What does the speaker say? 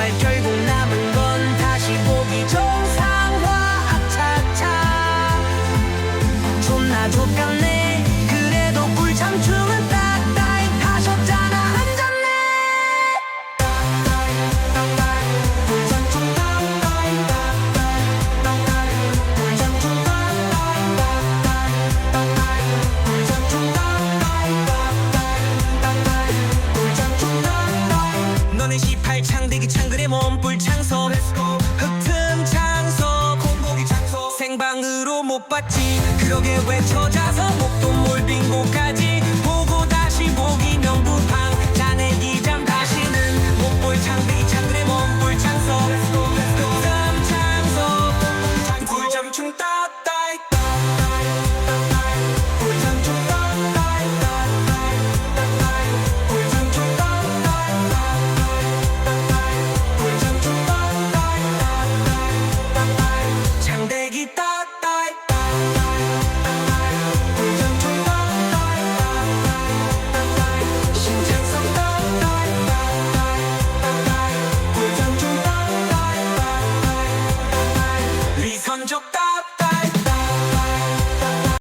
정말 결국 남은 건 다시 보기 정상화 아차차. 존나 족같네 창글의 몸불 창소 흑틈 장소 공고기 장소 생방으로 못 봤지. 그러게 왜 찾아서 몰빙고까지